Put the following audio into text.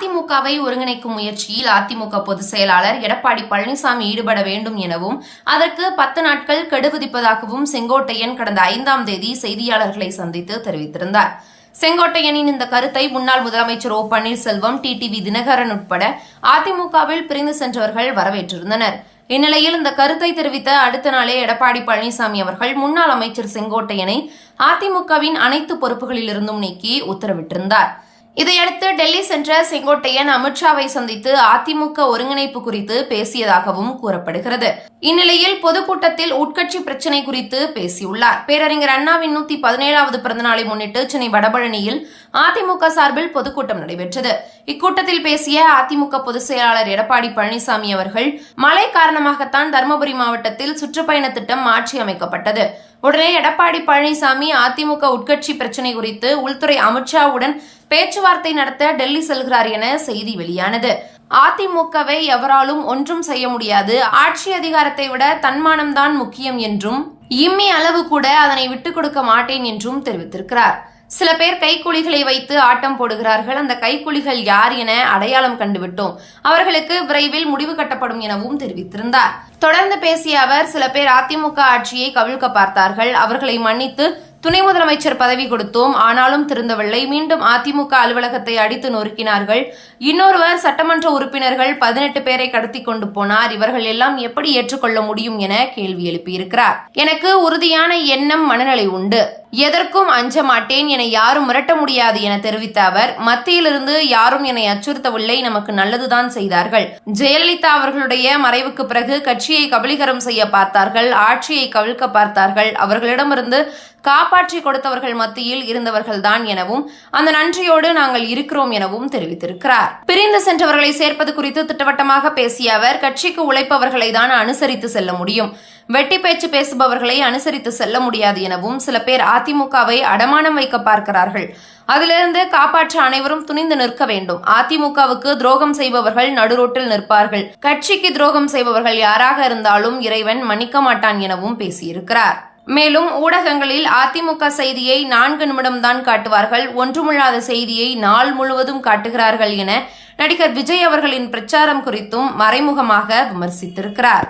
அதிமுகவை ஒருங்கிணைக்கும் முயற்சியில் அதிமுக பொதுச் செயலாளர் எடப்பாடி பழனிசாமி ஈடுபட வேண்டும் எனவும் அதற்கு பத்து நாட்கள் கெடுவிதிப்பதாகவும் செங்கோட்டையன் கடந்த ஐந்தாம் தேதி செய்தியாளர்களை சந்தித்து தெரிவித்திருந்தார். செங்கோட்டையனின் இந்த கருத்தை முன்னாள் முதலமைச்சர் ஓ பன்னீர்செல்வம் டிடிவி தினகரன் உட்பட அதிமுகவில் பிரிந்து சென்றவர்கள் வரவேற்றிருந்தனர். இந்நிலையில் இந்த கருத்தை தெரிவித்த அடுத்த நாளே எடப்பாடி பழனிசாமி அவர்கள் முன்னாள் அமைச்சர் செங்கோட்டையனை அதிமுகவின் அனைத்து பொறுப்புகளிலிருந்தும் நீக்கி உத்தரவிட்டிருந்தார். இதையடுத்து டெல்லி சென்ற செங்கோட்டையன் அமித்ஷாவை சந்தித்து அதிமுக ஒருங்கிணைப்பு குறித்து பேசியதாகவும் கூறப்படுகிறது. இந்நிலையில் பொதுக்கூட்டத்தில் உட்கட்சி பிரச்சினை குறித்து பேசியுள்ளார். பேரறிஞர் அண்ணாவின் நூத்தி பதினேழாவது பிறந்தநாளை முன்னிட்டு சென்னை வடபழனியில் அதிமுக சார்பில் பொதுக்கூட்டம் நடைபெற்றது. இக்கூட்டத்தில் பேசிய அதிமுக பொதுச் செயலாளர் எடப்பாடி பழனிசாமி அவர்கள் மழை காரணமாகத்தான் தருமபுரி மாவட்டத்தில் சுற்றுப்பயண திட்டம் மாற்றி அமைக்கப்பட்டது உடனே எடப்பாடி பழனிசாமி அதிமுக உட்கட்சி பிரச்சினை குறித்து உள்துறை அமித்ஷாவுடன் பேச்சுவார்த்தை நடத்த டெல்லி செல்கிறார் என செய்தி வெளியானது. அதிமுகவை எவராலும் ஒன்றும் செய்ய முடியாது. ஆட்சி அதிகாரத்தை விட தன்மானம்தான் முக்கியம் என்றும் இம்மி அளவு கூட அதனை விட்டுக் கொடுக்க மாட்டேன் என்றும் தெரிவித்திருக்கிறார். சில பேர் கைக்கூலிகளை வைத்து ஆட்டம் போடுகிறார்கள். அந்த கைக்கூலிகள் யார் என அடையாளம் கண்டுவிட்டோம். அவர்களுக்கு விரைவில் முடிவு கட்டப்படும் எனவும் தெரிவித்திருந்தார். தொடர்ந்து பேசிய அவர் சில பேர் அதிமுக ஆட்சியை கவிழ்க்க பார்த்தார்கள். அவர்களை மன்னித்து துணை முதலமைச்சர் பதவி கொடுத்தோம். ஆனாலும் திருந்தவில்லை. மீண்டும் அதிமுக அலுவலகத்தை அடித்து நொறுக்கினார்கள். இன்னொருவர் சட்டமன்ற உறுப்பினர்கள் பதினெட்டு பேரை கடத்தி கொண்டு போனார். இவர்கள் எல்லாம் எப்படி ஏற்றுக்கொள்ள முடியும் என கேள்வி எழுப்பியிருக்கிறார். எனக்கு உறுதியான எண்ணம் மனநிலை உண்டு. எதற்கும் அஞ்ச மாட்டேன் என யாரும் மிரட்ட முடியாது என தெரிவித்த அவர் மத்தியிலிருந்து யாரும் என்னை அச்சுறுத்தவில்லை நமக்கு நல்லதுதான் செய்தார்கள். ஜெயலலிதா அவர்களுடைய மறைவுக்கு பிறகு கட்சியை கபலீகரம் செய்ய பார்த்தார்கள் ஆட்சியை கவிழ்க்க பார்த்தார்கள். அவர்களிடமிருந்து காப்பாற்றி கொடுத்தவர்கள் மத்தியில் இருந்தவர்கள்தான் எனவும் அந்த நன்றியோடு நாங்கள் இருக்கிறோம் எனவும் தெரிவித்திருக்கிறார். பிரிந்து சென்றவர்களை சேர்ப்பது குறித்து திட்டவட்டமாக பேசிய அவர் கட்சிக்கு உழைப்பவர்களை தான் அனுசரித்து செல்ல முடியும். வெட்டி பேச்சு பேசுபவர்களை அனுசரித்து செல்ல முடியாது எனவும் சில பேர் அதிமுகவை அடமானம் வைக்க பார்க்கிறார்கள். அதிலிருந்து காப்பாற்ற அனைவரும் துணிந்து நிற்க வேண்டும். அதிமுகவுக்கு துரோகம் செய்பவர்கள் நடுரோட்டில் நிற்பார்கள். கட்சிக்கு துரோகம் செய்பவர்கள் யாராக இருந்தாலும் இறைவன் மன்னிக்க மாட்டான் எனவும் பேசியிருக்கிறார். மேலும் ஊடகங்களில் அதிமுக செய்தியை நான்கு நிமிடம்தான் காட்டுவார்கள். ஒன்றுமில்லாத செய்தியை நாள் முழுவதும் காட்டுகிறார்கள் என நடிகர் விஜய் அவர்களின் பிரச்சாரம் குறித்தும் மறைமுகமாக விமர்சித்திருக்கிறார்.